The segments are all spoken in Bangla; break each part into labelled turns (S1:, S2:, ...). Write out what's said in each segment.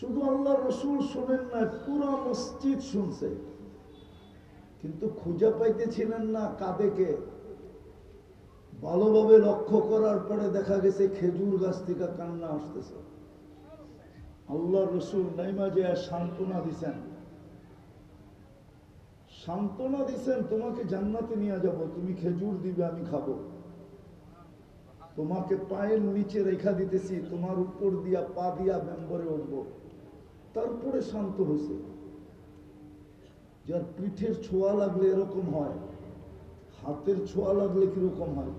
S1: শুধু আল্লাহ রসুল শোনেন না, পুরো মসজিদ শুনছে। কিন্তু খুঁজে পাইতেছিলেন না কাদেকে ভালোভাবে লক্ষ্য করার পরে দেখা গেছে খেজুর গাছ থেকে কান্না আসতেছে। আল্লাহ রসুল নাইমা যে সান্ত্বনা দিছেন। সান্ত্বনা দিছেন, তোমাকে জান্নাতে নিয়ে যাব, তুমি খেজুর দিবে, আমি খাব। তোমাকে পায়ের নিচে রেখা দিতেছি, তোমার উপর দিয়া পা দিয়া মেম্বরে উঠবো। তারপরে শান্ত হয়েছে যার পিঠের ছোঁয়া লাগলে এরকম হয়, হাতের ছোঁয়া লাগলে কীরকম হয়?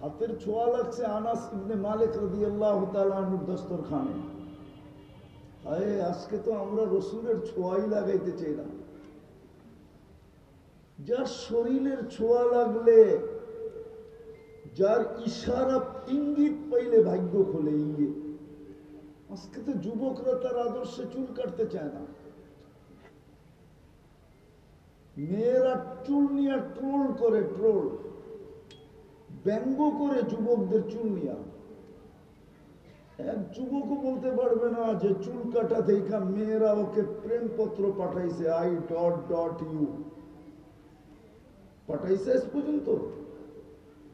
S1: হাতের ছোঁয়া লাগছে আনাস ইবনে মালিক রাদিয়াল্লাহু তাআলা আনহুর দস্তরখানে। হায়, আজকে তো আমরা রসুলের ছোঁয়াই লাগাইতে চাই না। যার শরীরের ছোঁয়া লাগলে যার ইশারা ইঙ্গিত পাইলে ভাগ্য খোলে ইঙ্গিত। আজকে তো যুবকরা তার আদর্শে চুল কাটতে চায় না। মেয়েরা চুল নিয়ে ট্রোল করে, ট্রোল। ব্যঙ্গ করে যুবকদের চুল নিয়া। এক যুবকও বলতে পারবে না যে চুল কাটা দেখা মেয়েরা ওকে প্রেমপত্র পাঠাইছে, আই ডট ডট ইউ। পাঠাইছে পর্যন্ত?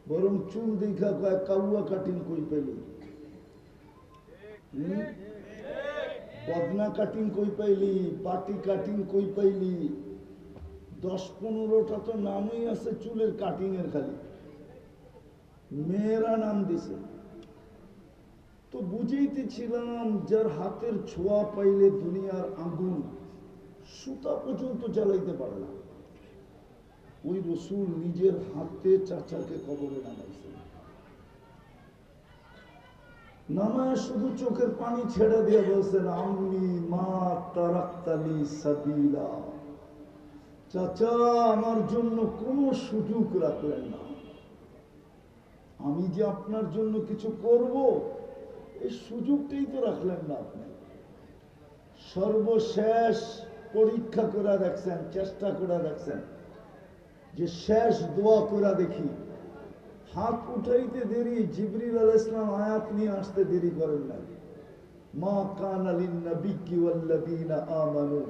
S1: বরং চুল দেখা কয় কাউয়া কাটিং কই পেলি। বদনা কাটিং কই পাইলি পাটি কাটিং কই পাইলি। দশ পনেরোটা তো নামই আছে চুলের কাটিং এর খালি। মেয়েরা নাম দিছে। তো বুঝেইতেছিলাম যার হাতের ছোঁয়া পাইলে দুনিয়ার আগুন সুতা পর্যন্ত জ্বালাইতে পারে না। ওই রসুল নিজের হাতে চাচাকে কবরে নামাইছে নামায় শুধু চোখের পানি ছেড়ে দিয়ে বলছেন আমি মা তারাক্তালি সাবিলা। চাচা, আমার জন্য কোনো সুযোগ রাখলেন না। আমি যে আপনার জন্য কিছু করব, এই সুযোগটাই তো রাখলেন না আপনি। সর্বশেষ পরীক্ষা করে দেখছেন, চেষ্টা করে দেখছেন। যে শেষ দোয়া করে দেখি। হাত উঠাইতে দেরি, জিবরিল আল ইসলাম আয়াত নিয়ে আসতে দেরি করেন না মা কান আলিন নবিকি ওয়াল্লাযীনা আমানু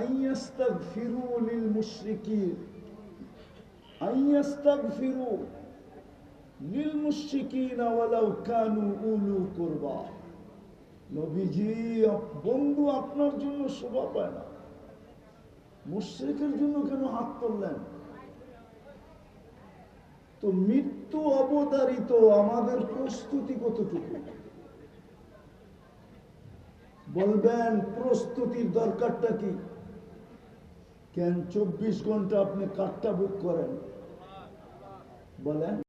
S1: আন ইস্তাগফিরু লিল মুশরিকিন। আন ইস্তাগফিরু লিল মুশরিকিন ওয়ালাউ কানু উলু কুরবা। নবীজি, বন্ধু আপনার জন্য শোভা পায় না। মুশরিকের জন্য কেন হাত তুললেন? তো মৃত্যু অবতারিত আমাদের প্রস্তুতি কতটুকু? বলবেন, প্রস্তুতির দরকারটা কি? কেন চব্বিশ ঘণ্টা আপনি কারটা বুক করেন? বলেন।